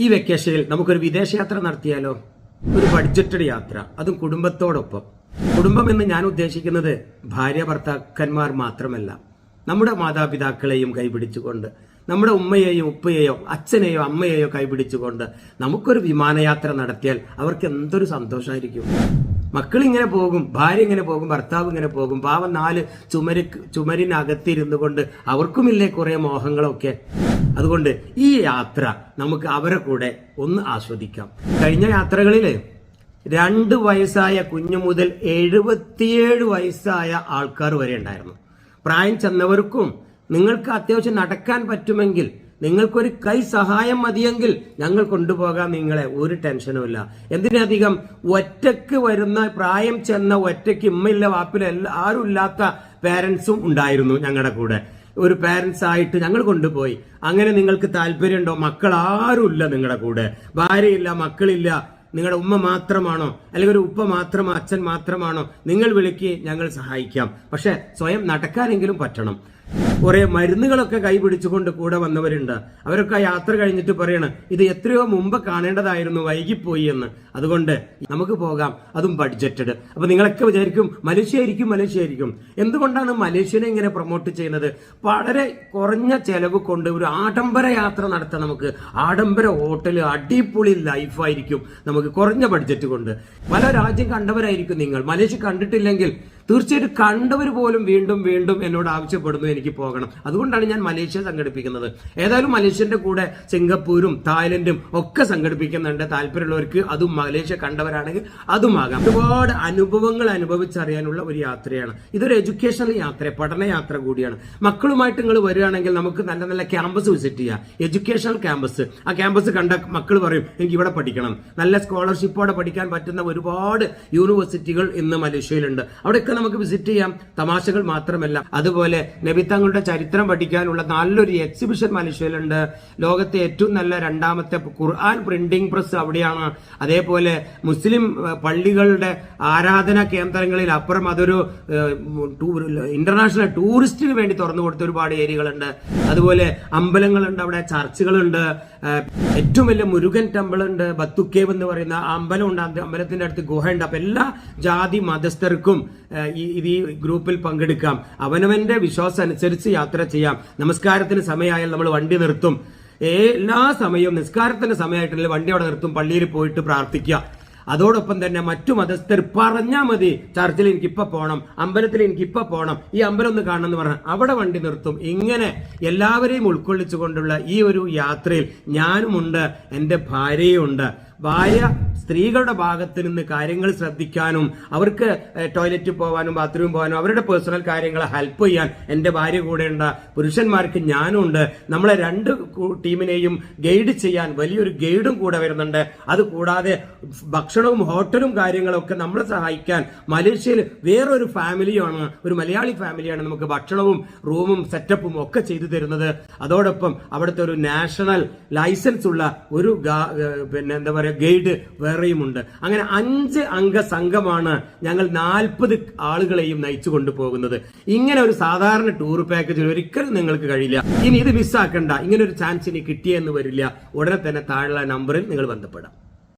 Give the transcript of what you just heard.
ഈ വെക്കേഷനിൽ നമുക്കൊരു വിദേശയാത്ര നടത്തിയാലോ? ഒരു ബഡ്ജറ്റഡ് യാത്ര. അതും കുടുംബത്തോടൊപ്പം. കുടുംബം എന്ന് ഞാൻ ഉദ്ദേശിക്കുന്നത് ഭാര്യ ഭർത്താക്കന്മാർ മാത്രമല്ല. നമ്മുടെ മാതാപിതാക്കളെയും കൈപിടിച്ചുകൊണ്ട് നമ്മുടെ ഉമ്മയെയോ ഉപ്പയെയോ അച്ഛനെയോ അമ്മയെയോ കൈപിടിച്ചുകൊണ്ട് നമുക്കൊരു വിമാനയാത്ര നടത്തിയാൽ അവർക്ക് എന്തൊരു സന്തോഷമായിരിക്കും മക്കൾ ഇങ്ങനെ പോകും ഭാര്യ ഇങ്ങനെ പോകും ഭർത്താവ് ഇങ്ങനെ പോകും. പാവം നാല് ചുമര് ചുമരിനകത്തിരുന്നു കൊണ്ട് അവർക്കുമില്ലേ കുറെ മോഹങ്ങളൊക്കെ? അതുകൊണ്ട് ഈ യാത്ര നമുക്ക് അവരെ കൂടെ ഒന്ന് ആസ്വദിക്കാം. കഴിഞ്ഞ യാത്രകളിൽ രണ്ട് വയസ്സായ കുഞ്ഞു മുതൽ എഴുപത്തിയേഴ് വയസ്സായ ആൾക്കാർ വരെ ഉണ്ടായിരുന്നു. പ്രായം ചെന്നവർക്കും നിങ്ങൾക്ക് അത്യാവശ്യം നടക്കാൻ പറ്റുമെങ്കിൽ നിങ്ങൾക്കൊരു കൈ സഹായം മതിയെങ്കിൽ ഞങ്ങൾ കൊണ്ടുപോകാം നിങ്ങളെ ഒരു ടെൻഷനും ഇല്ല. എന്തിനധികം ഒറ്റയ്ക്ക് വരുന്ന പ്രായം ചെന്ന ഒറ്റയ്ക്ക് ഇമ്മയില്ല വാപ്പില്ല എല്ലാ ആരും ഇല്ലാത്ത പേരൻസും ഉണ്ടായിരുന്നു ഞങ്ങളുടെ കൂടെ. ഒരു പേരൻസ് ആയിട്ട് ഞങ്ങൾ കൊണ്ടുപോയി. അങ്ങനെ നിങ്ങൾക്ക് താല്പര്യമുണ്ടോ? മക്കൾ ആരുമില്ല നിങ്ങളുടെ കൂടെ. ഭാര്യയില്ല മക്കളില്ല. നിങ്ങളുടെ ഉമ്മ മാത്രമാണോ? അല്ലെങ്കിൽ ഒരു ഉപ്പ മാത്രമോ അച്ഛൻ മാത്രമാണോ? നിങ്ങൾ വിളിക്ക് ഞങ്ങൾ സഹായിക്കാം. പക്ഷെ സ്വയം നടക്കാനെങ്കിലും പറ്റണം. കുറെ മരുന്നുകളൊക്കെ കൈപിടിച്ചുകൊണ്ട് കൂടെ വന്നവരുണ്ട്. അവരൊക്കെ യാത്ര കഴിഞ്ഞിട്ട് പറയണ് ഇത് എത്രയോ മുമ്പ് കാണേണ്ടതായിരുന്നു വൈകിപ്പോയി എന്ന്. അതുകൊണ്ട് നമുക്ക് പോകാം അതും ബഡ്ജറ്റഡ് അപ്പൊ നിങ്ങളൊക്കെ വിചാരിക്കും മലേഷ്യ ആയിരിക്കും മലേഷ്യ ആയിരിക്കും എന്തുകൊണ്ടാണ് മലേഷ്യനെ ഇങ്ങനെ പ്രൊമോട്ട് ചെയ്യുന്നത്? വളരെ കുറഞ്ഞ ചെലവ് കൊണ്ട് ഒരു ആഡംബര യാത്ര നടത്താം നമുക്ക് ആഡംബര ഹോട്ടൽ അടിപൊളി ലൈഫായിരിക്കും നമുക്ക് കുറഞ്ഞ ബഡ്ജറ്റ് കൊണ്ട്. പല രാജ്യം കണ്ടവരായിരിക്കും നിങ്ങൾ. മലേഷ്യ കണ്ടിട്ടില്ലെങ്കിൽ തീർച്ചയായിട്ടും കണ്ടവർ പോലും വീണ്ടും വീണ്ടും എന്നോട് ആവശ്യപ്പെടുന്നു എനിക്ക് പോകണം. അതുകൊണ്ടാണ് ഞാൻ മലേഷ്യ സംഘടിപ്പിക്കുന്നത്. ഏതായാലും മലേഷ്യന്റെ കൂടെ സിംഗപ്പൂരും തായ്ലൻഡും ഒക്കെ സംഘടിപ്പിക്കുന്നുണ്ട്. താല്പര്യമുള്ളവർക്ക് അതും മലേഷ്യ കണ്ടവരാണെങ്കിൽ അതുമാകാം. ഒരുപാട് അനുഭവങ്ങൾ അനുഭവിച്ചറിയാനുള്ള ഒരു യാത്രയാണ്. ഇതൊരു എഡ്യൂക്കേഷണൽ യാത്ര പഠന യാത്ര കൂടിയാണ്. മക്കളുമായിട്ട് നിങ്ങൾ വരികയാണെങ്കിൽ നമുക്ക് നല്ല നല്ല ക്യാമ്പസ് വിസിറ്റ് ചെയ്യാം. എഡ്യൂക്കേഷണൽ ക്യാമ്പസ് ആ ക്യാമ്പസ് കണ്ട മക്കൾ പറയും എനിക്ക് ഇവിടെ പഠിക്കണം. നല്ല സ്കോളർഷിപ്പോടെ പഠിക്കാൻ പറ്റുന്ന ഒരുപാട് യൂണിവേഴ്സിറ്റികൾ ഇന്ന് മലേഷ്യയിലുണ്ട്. അവിടെയൊക്കെ നമുക്ക് വിസിറ്റ് ചെയ്യാം. തമാശകൾ മാത്രമല്ല. അതുപോലെ നബി തങ്ങളുടെ ചരിത്രം പഠിക്കാനുള്ള നല്ലൊരു എക്സിബിഷൻ മലേഷ്യയിലുണ്ട്. ലോകത്തെ ഏറ്റവും നല്ല രണ്ടാമത്തെ ഖുർആൻ പ്രിന്റിംഗ് പ്രസ് അവിടെയാണ്. അതേപോലെ മുസ്ലിം പള്ളികളുടെ ആരാധന കേന്ദ്രങ്ങളിൽ അപ്പുറം അതൊരു ഇന്റർനാഷണൽ ടൂറിസ്റ്റിന് വേണ്ടി തുറന്നു കൊടുത്ത ഒരുപാട് ഏരിയകളുണ്ട് അതുപോലെ അമ്പലങ്ങളുണ്ട് അവിടെ ചർച്ചുകളുണ്ട് ഏറ്റവും വലിയ മുരുകൻ ടെമ്പിൾ ഉണ്ട് ബത്തുക്കേവ് എന്ന് പറയുന്ന അമ്പലം ഉണ്ട്. അമ്പലത്തിന്റെ അടുത്ത് ഗുഹ ഉണ്ട്. അപ്പൊ എല്ലാ ജാതി മതസ്ഥർക്കും ഇത് ഈ ഗ്രൂപ്പിൽ പങ്കെടുക്കാം. അവനവന്റെ വിശ്വാസം അനുസരിച്ച് യാത്ര ചെയ്യാം. നമസ്കാരത്തിന് സമയമായാൽ നമ്മൾ വണ്ടി നിർത്തും. എല്ലാ സമയവും നിസ്കാരത്തിന്റെ സമയമായിട്ടുള്ള വണ്ടി അവിടെ നിർത്തും. പള്ളിയിൽ പോയിട്ട് പ്രാർത്ഥിക്കുക. അതോടൊപ്പം തന്നെ മറ്റു മതസ്ഥർ പറഞ്ഞാൽ മതി ചർച്ചിൽ എനിക്ക് ഇപ്പൊ പോകണം അമ്പലത്തിൽ എനിക്ക് ഇപ്പൊ പോകണം ഈ അമ്പലം ഒന്ന് കാണണം എന്ന് പറഞ്ഞാൽ അവിടെ വണ്ടി നിർത്തും. ഇങ്ങനെ എല്ലാവരെയും ഉൾക്കൊള്ളിച്ചുകൊണ്ടുള്ള ഈ ഒരു യാത്രയിൽ ഞാനുമുണ്ട് എന്റെ ഭാര്യയുമുണ്ട്. ഭാര്യ സ്ത്രീകളുടെ ഭാഗത്ത് നിന്ന് കാര്യങ്ങൾ ശ്രദ്ധിക്കാനും അവർക്ക് ടോയ്ലറ്റ് പോകാനും ബാത്റൂമിൽ പോകാനും അവരുടെ പേഴ്സണൽ കാര്യങ്ങളെ ഹെൽപ്പ് ചെയ്യാൻ എന്റെ ഭാര്യ കൂടെയുണ്ട് പുരുഷന്മാർക്ക് ഞാനും ഉണ്ട് നമ്മളെ രണ്ട് ടീമിനെയും ഗൈഡ് ചെയ്യാൻ വലിയൊരു ഗൈഡും കൂടെ വരുന്നുണ്ട്. അതുകൂടാതെ ഭക്ഷണവും ഹോട്ടലും കാര്യങ്ങളൊക്കെ നമ്മളെ സഹായിക്കാൻ മലേഷ്യയിൽ വേറൊരു ഫാമിലിയാണ് ഒരു മലയാളി ഫാമിലിയാണ് നമുക്ക് ഭക്ഷണവും റൂമും സെറ്റപ്പും ഒക്കെ ചെയ്തു തരുന്നത്. അതോടൊപ്പം അവിടുത്തെ ഒരു നാഷണൽ ലൈസൻസ് ഉള്ള ഒരു പിന്നെ എന്താ പറയുക ഗൈഡ് വേറെയുമുണ്ട്. അങ്ങനെ അഞ്ച് അംഗ സംഘമാണ് ഞങ്ങൾ നാൽപ്പത് ആളുകളെയും നയിച്ചു കൊണ്ടുപോകുന്നത്. ഇങ്ങനെ ഒരു സാധാരണ ടൂർ പാക്കേജിൽ ഒരിക്കലും നിങ്ങൾക്ക് കഴിയില്ല. ഇനി ഇത് മിസ്സാക്കണ്ട ഇങ്ങനെ ഒരു ചാൻസ് ഇനി കിട്ടിയെന്ന് വരില്ല. ഉടനെ തന്നെ താഴെയുള്ള നമ്പറിൽ നിങ്ങൾ ബന്ധപ്പെടാം.